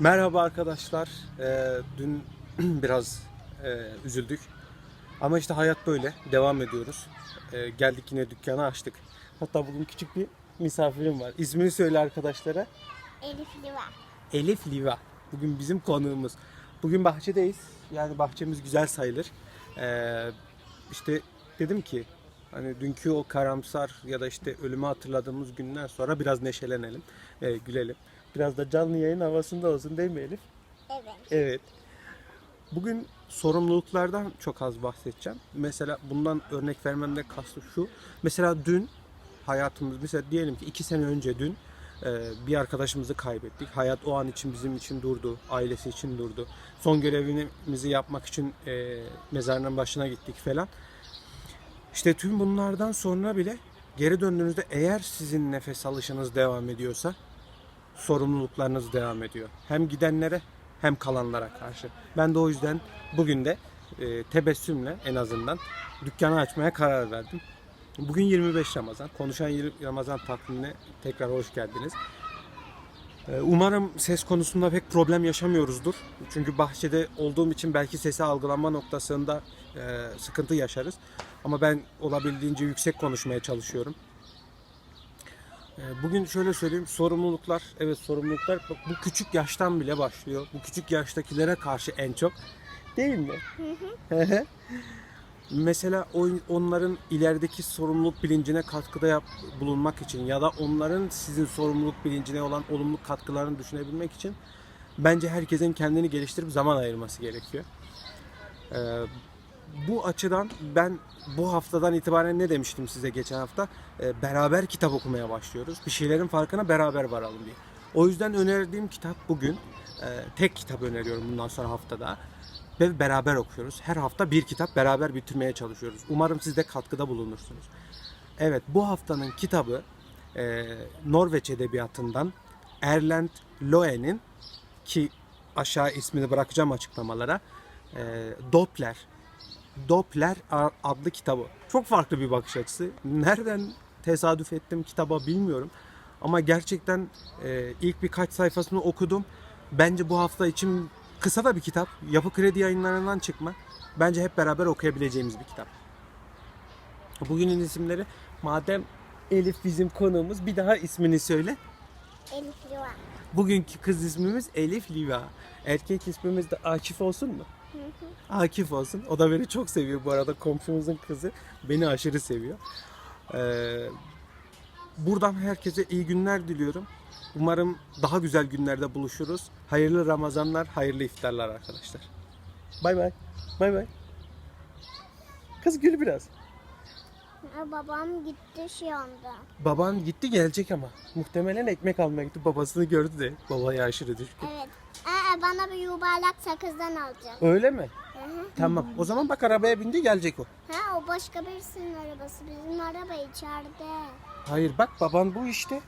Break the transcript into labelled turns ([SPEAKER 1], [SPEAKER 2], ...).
[SPEAKER 1] Merhaba arkadaşlar. Ee, dün biraz e, üzüldük. Ama işte hayat böyle. Devam ediyoruz. Ee, geldik yine dükkanı açtık. Hatta bugün küçük bir misafirim var. İsmini söyle arkadaşlara.
[SPEAKER 2] Elif Liva.
[SPEAKER 1] Elif Liva. Bugün bizim konuğumuz. Bugün bahçedeyiz. Yani bahçemiz güzel sayılır. Ee, işte dedim ki hani dünkü o karamsar ya da işte ölümü hatırladığımız günden sonra biraz neşelenelim, e, gülelim. Biraz da canlı yayın havasında olsun değil mi Elif?
[SPEAKER 2] Evet.
[SPEAKER 1] Evet. Bugün sorumluluklardan çok az bahsedeceğim. Mesela bundan örnek vermemde kastı şu. Mesela dün hayatımız, mesela diyelim ki iki sene önce dün e, bir arkadaşımızı kaybettik. Hayat o an için bizim için durdu, ailesi için durdu. Son görevimizi yapmak için e, mezarının başına gittik falan. İşte tüm bunlardan sonra bile geri döndüğünüzde eğer sizin nefes alışınız devam ediyorsa sorumluluklarınız devam ediyor. Hem gidenlere hem kalanlara karşı. Ben de o yüzden bugün de e, tebessümle en azından dükkanı açmaya karar verdim. Bugün 25 Ramazan. Konuşan 20 Ramazan takvimine tekrar hoş geldiniz. E, Umarım ses konusunda pek problem yaşamıyoruzdur. Çünkü bahçede olduğum için belki sesi algılama noktasında e, sıkıntı yaşarız. Ama ben olabildiğince yüksek konuşmaya çalışıyorum. Ee, Bugün şöyle söyleyeyim sorumluluklar evet sorumluluklar bak bu küçük yaştan bile başlıyor. Bu küçük yaştakilere karşı en çok değil mi? Mesela onların ilerideki sorumluluk bilincine katkıda yap, bulunmak için ya da onların sizin sorumluluk bilincine olan olumlu katkılarını düşünebilmek için bence herkesin kendini geliştirip zaman ayırması gerekiyor. Ee, bu açıdan ben bu haftadan itibaren ne demiştim size geçen hafta? Ee, beraber kitap okumaya başlıyoruz. Bir şeylerin farkına beraber varalım diye. O yüzden önerdiğim kitap bugün e, tek kitap öneriyorum bundan sonra haftada. Ve beraber okuyoruz. Her hafta bir kitap beraber bitirmeye çalışıyoruz. Umarım siz de katkıda bulunursunuz. Evet bu haftanın kitabı e, Norveç Edebiyatı'ndan Erlend Loe'nin ki aşağı ismini bırakacağım açıklamalara. E, Doppler Doppler adlı kitabı. Çok farklı bir bakış açısı. Nereden tesadüf ettim kitaba bilmiyorum. Ama gerçekten e, ilk birkaç sayfasını okudum. Bence bu hafta için kısa da bir kitap. Yapı Kredi yayınlarından çıkma. Bence hep beraber okuyabileceğimiz bir kitap. Bugünün isimleri madem Elif bizim konuğumuz bir daha ismini söyle.
[SPEAKER 2] Elif Liva.
[SPEAKER 1] Bugünkü kız ismimiz Elif Liva. Erkek ismimiz de Akif olsun mu? Akif olsun. O da beni çok seviyor bu arada. Komşumuzun kızı beni aşırı seviyor. Ee, buradan herkese iyi günler diliyorum. Umarım daha güzel günlerde buluşuruz. Hayırlı Ramazanlar, hayırlı iftarlar arkadaşlar. Bay bay. Bay bay. Kız gül biraz.
[SPEAKER 2] Babam gitti şu anda.
[SPEAKER 1] Baban gitti gelecek ama. Muhtemelen ekmek almaya gitti. Babasını gördü de. Babaya aşırı düşkün.
[SPEAKER 2] Evet. Aa, bana bir yuvarlak sakızdan alacak.
[SPEAKER 1] Öyle mi?
[SPEAKER 2] Hı hı.
[SPEAKER 1] Tamam. O zaman bak arabaya bindi gelecek o.
[SPEAKER 2] Ha o başka birisinin arabası. Bizim araba içeride.
[SPEAKER 1] Hayır bak baban bu işte.